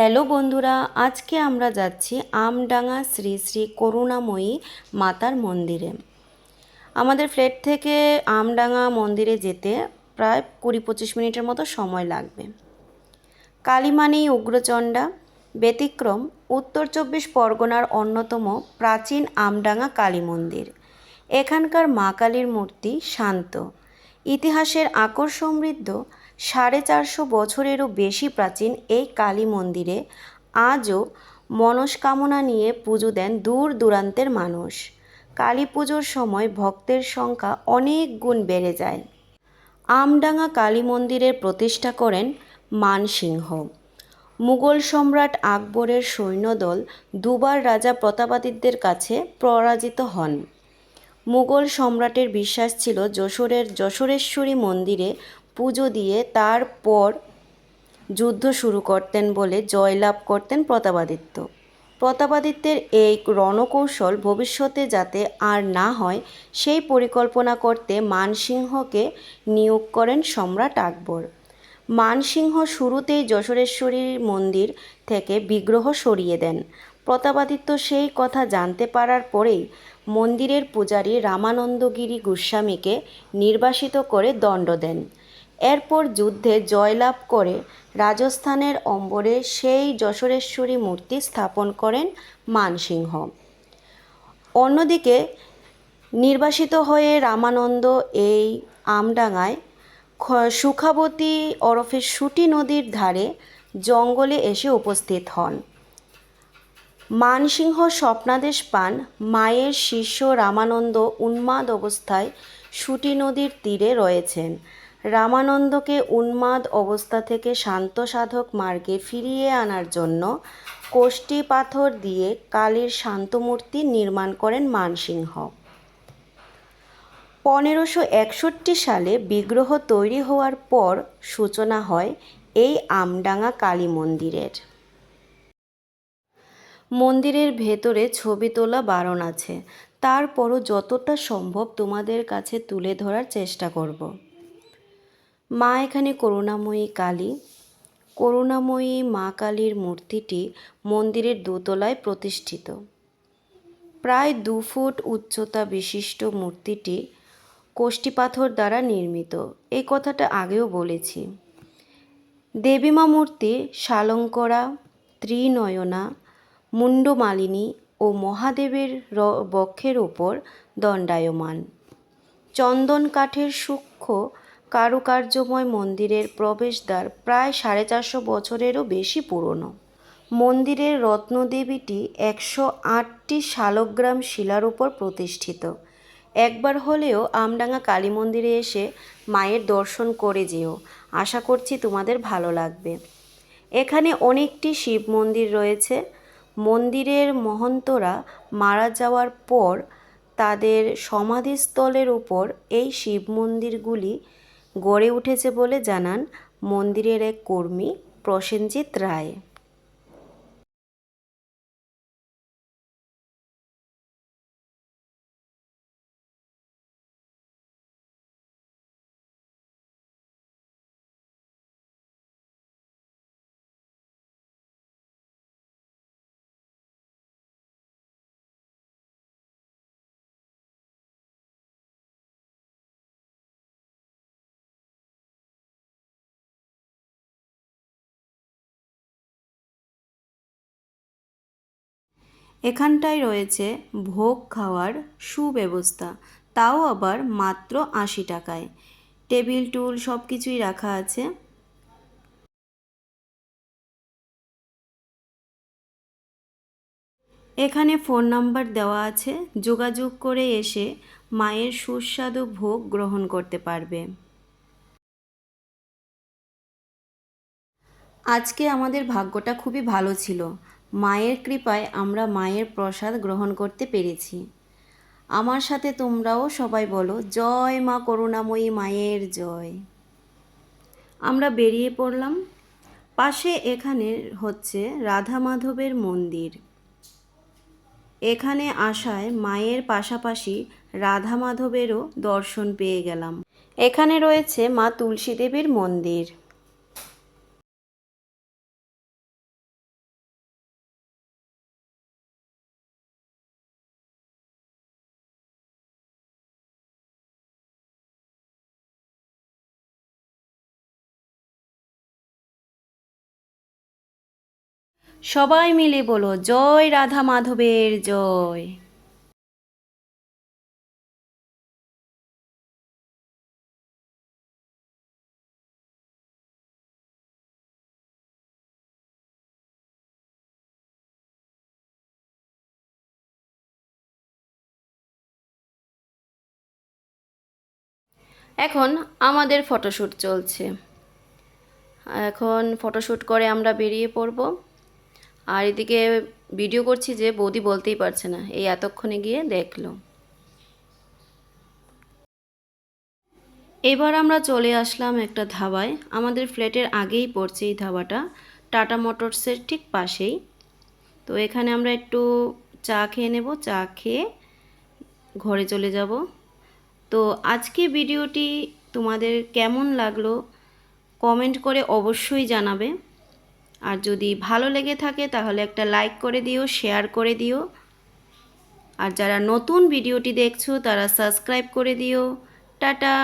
Hello বন্ধুরা, আজকে আমরা যাচ্ছি আমডাঙ্গা শ্রী শ্রী করুণাময়ী মাতার মন্দিরে। আমাদের ফ্ল্যাট থেকে আমডাঙ্গা মন্দিরে যেতে প্রায় কুড়ি পঁচিশ মিনিটের মতো সময় লাগবে। কালীমানেই উগ্রচণ্ডা, ব্যতিক্রম, উত্তর চব্বিশ পরগনার অন্যতম প্রাচীন আমডাঙ্গা কালী মন্দির। এখানকার মা কালীর মূর্তি শান্ত। ইতিহাসের আকর সমৃদ্ধ, সাড়ে চারশো বছরেরও বেশি প্রাচীন এই কালী মন্দিরে আজও মনস্কামনা নিয়ে পুজো দেন দূর দূরান্তের মানুষ। কালী পুজোর সময় ভক্তের সংখ্যা অনেক গুণ বেড়ে যায়। আমডাঙ্গা কালী মন্দিরের প্রতিষ্ঠা করেন মানসিংহ। মুঘল সম্রাট আকবরের সৈন্যদল দুবার রাজা প্রতাপাদিত্যের কাছে পরাজিত হন। মুঘল সম্রাটের বিশ্বাস ছিল যশোরের যশোরেশ্বরী মন্দিরে পুজো দিয়ে তারপর যুদ্ধ শুরু করতেন বলে জয়লাভ করতেন প্রতাপাদিত্য। প্রতাপাদিত্যের এই রণকৌশল ভবিষ্যতে যাতে আর না হয়, সেই পরিকল্পনা করতে মানসিংহকে নিয়োগ করেন সম্রাট আকবর। মানসিংহ শুরুতেই যশোরেশ্বরীর মন্দির থেকে বিগ্রহ সরিয়ে দেন। প্রতাপাদিত্য সেই কথা জানতে পারার পরেই মন্দিরের পূজারী রামানন্দগিরি গোস্বামীকে নির্বাসিত করে দণ্ড দেন। এরপর যুদ্ধে জয়লাভ করে রাজস্থানের অম্বরে সেই যশোরেশ্বরী মূর্তি স্থাপন করেন মানসিংহ। অন্যদিকে নির্বাসিত হয়ে রামানন্দ এই আমডাঙায় সুখাবতী ওরফে সুটি নদীর ধারে জঙ্গলে এসে উপস্থিত হন। মানসিংহ স্বপ্নাদেশ পান মায়ের শিষ্য রামানন্দ উন্মাদ অবস্থায় সুটি নদীর তীরে রয়েছেন। রামানন্দকে উন্মাদ অবস্থা থেকে শান্ত সাধক মার্গে ফিরিয়ে আনার জন্য কোষ্ঠী পাথর দিয়ে কালীর শান্তমূর্তি নির্মাণ করেন মানসিংহ। পনেরোশো একষট্টি সালে বিগ্রহ তৈরি হওয়ার পর সূচনা হয় এই আমডাঙ্গা কালী মন্দিরের। মন্দিরের ভেতরে ছবি তোলা বারণ আছে। তারপরও যতটা সম্ভব তোমাদের কাছে তুলে ধরার চেষ্টা করব। মা এখানে করুণাময়ী কালী। করুণাময়ী মা কালীর মূর্তিটি মন্দিরের দোতলায় প্রতিষ্ঠিত। প্রায় দু ফুট উচ্চতা বিশিষ্ট মূর্তিটি কোষ্ঠী পাথর দ্বারা নির্মিত। এই কথাটা আগেও বলেছি। দেবীমা মূর্তি শালঙ্করা ত্রিনয়না মুন্ডমালিনী ও মহাদেবের বক্ষের ওপর দণ্ডায়মান। চন্দন কাঠের সূক্ষ্ম কারুকার্যময় মন্দিরের প্রবেশদ্বার প্রায় সাড়ে চারশো বছরেরও বেশি পুরনো। মন্দিরের রত্নদেবীটি একশো আটটি শালগ্রাম শিলার উপর প্রতিষ্ঠিত। একবার হলেও আমডাঙ্গা কালী মন্দিরে এসে মায়ের দর্শন করে যেও। আশা করছি তোমাদের ভালো লাগবে। এখানে অনেকটি শিব মন্দির রয়েছে। মন্দিরের মহন্তরা মারা যাওয়ার পর তাদের সমাধিস্থলের উপর এই শিব মন্দিরগুলি গড়ে উঠেছে বলে জানান মন্দিরের এক কর্মী প্রসেনজিৎ রায়। এখানটায় রয়েছে ভোগ খাওয়ার সুব্যবস্থা, তাও আবার মাত্র আশি টাকায়। টেবিল, টুল সব কিছুই রাখা আছে। এখানে ফোন নাম্বার দেওয়া আছে। যোগাযোগ করে এসে মায়ের সুস্বাদু ভোগ গ্রহণ করতে পারবে। আজকে আমাদের ভাগ্যটা খুবই ভালো ছিল। মায়ের কৃপায় আমরা মায়ের প্রসাদ গ্রহণ করতে পেরেছি। আমার সাথে তোমরাও সবাই বলো, জয় মা করুণাময়ী মায়ের জয়। আমরা বেরিয়ে পড়লাম। পাশে এখানে হচ্ছে রাধা মাধবের মন্দির। এখানে আসায় মায়ের পাশাপাশি রাধা মাধবেরও দর্শন পেয়ে গেলাম। এখানে রয়েছে মা তুলসী দেবীর মন্দির। সবাই মিলে বলো, জয় রাধা মাধবের জয়। এখন আমাদের ফটোশ্যুট চলছে। এখন ফটোশ্যুট করে আমরা বেরিয়ে পড়ব। আর এদিকে ভিডিও করছি যে বৌদি বলতেই পারছে না। এই এতক্ষণে গিয়ে দেখল। এবার আমরা চলে আসলাম একটা ধাবায়। আমাদের ফ্ল্যাটের আগেই পড়ছে এই ধাবাটা। টাটা মোটরসের ঠিক পাশেই। তো এখানে আমরা একটু চা খেয়ে নেব। চা খেয়ে ঘরে চলে যাব। তো আজকে ভিডিওটি তোমাদের কেমন লাগল? কমেন্ট করে অবশ্যই জানাবে। আর যদি ভালো লেগে থাকে তাহলে একটা লাইক করে দিও, শেয়ার করে দিও। আর যারা নতুন ভিডিওটি দেখছ তারা সাবস্ক্রাইব করে দিও। টাটা!